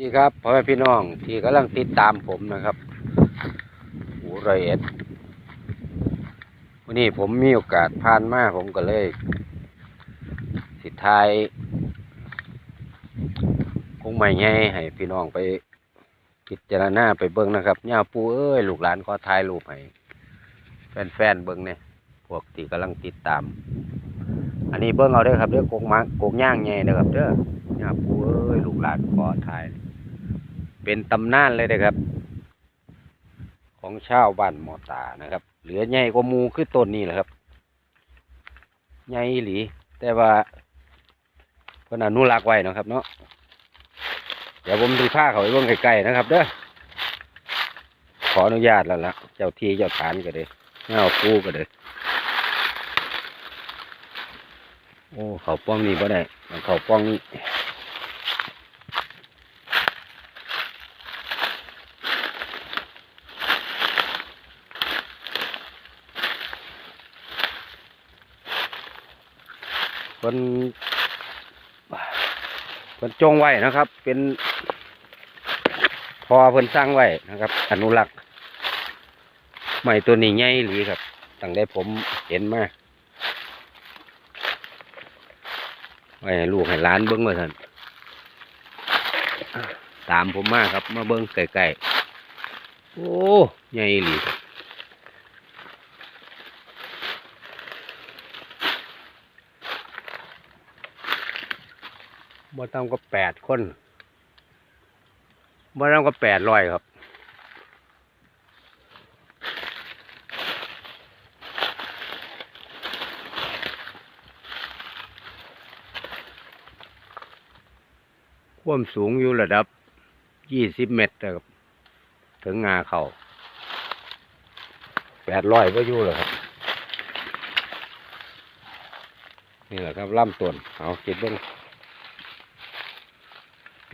ดีครับพ่อแม่พี่น้องที่กำลังติดตามผมนะครับหูไรเอ็ดวันนี้ผมมีโอกาสผ่านมาผมก็เลย สิทายคงไม่ไงให้พี่น้องไปพิจารณาไปเบิ้งนะครับย่าปูเอ้ยลูกหลานขอถ่ายรูปให้แฟนๆเบิ้งเนี่ยพวกที่กำลังติดตาม อันนี้เบิ้งเอาเด้อครับเด้อกงมากงย่างไงเด้อครับเด้อ ย่าปูเอ้ยลูกหลานขอถ่าย เป็นตำนานเลยนะครับ ของชาวบ้านหมอตานะครับ เหลือใหญ่กว่ามูคือต้นนี้แหละครับใหญ่หลี แต่ว่าเพิ่นอนุรักษ์ไว้นะครับ เนาะเดี๋ยวผมดูผ้าเขาไปเบิ่งใกล้ๆนะครับ เด้อขออนุญาตแล้วละเจ้าที่เจ้าฐานก็เลยเงาปูก็เลยโอ้ เขาป้องนี่บ่ได้ เขาป้องนี่ เพิ่นเพิ่นจงไว้นะครับ เป็น พอเพิ่นสร้างไว้นะครับ อนุรักษ์ใหม่ตัวนี้ใหญ่หรือครับตั้งแต่ผมเห็นมาไว้ให้ลูกให้ล้านเบิ้งมาท่านตามผมมาครับ มาเบิ้งใกล้ๆโอ้ใหญ่หรือ บ่ต่ำก็แปดคนบ่ต่ำก็แปดร้อยครับความสูงอยู่ระดับยี่สิบเมตรครับ ถึงงาเขาแปดร้อยก็อยู่แล้วครับ นี่แหละครับล่ำต้นเอาคิดเบ้ง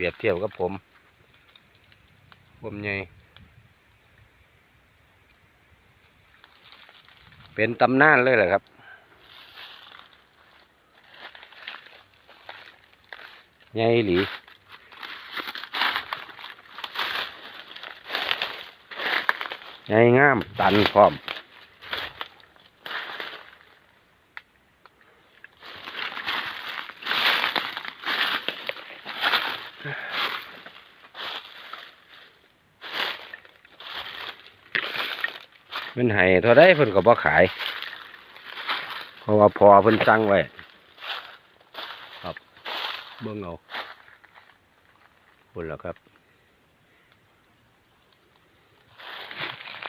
ปรียบเทียบกับผมผมใหญ่เป็นตำนานเลยแหละครับ ใหญ่หลีใหญ่งาม ตันพร้อม พิ่นให้เท่าได้เพิ่นก็บ่ขาย เพราะว่าพอเพิ่นสั่งไว้ครับเบิ่งเอาบุญแล้วครับ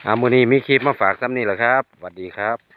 อามือนี้มีคลิปมาฝากซ้ำนี่แหละครับสวัสดีครับ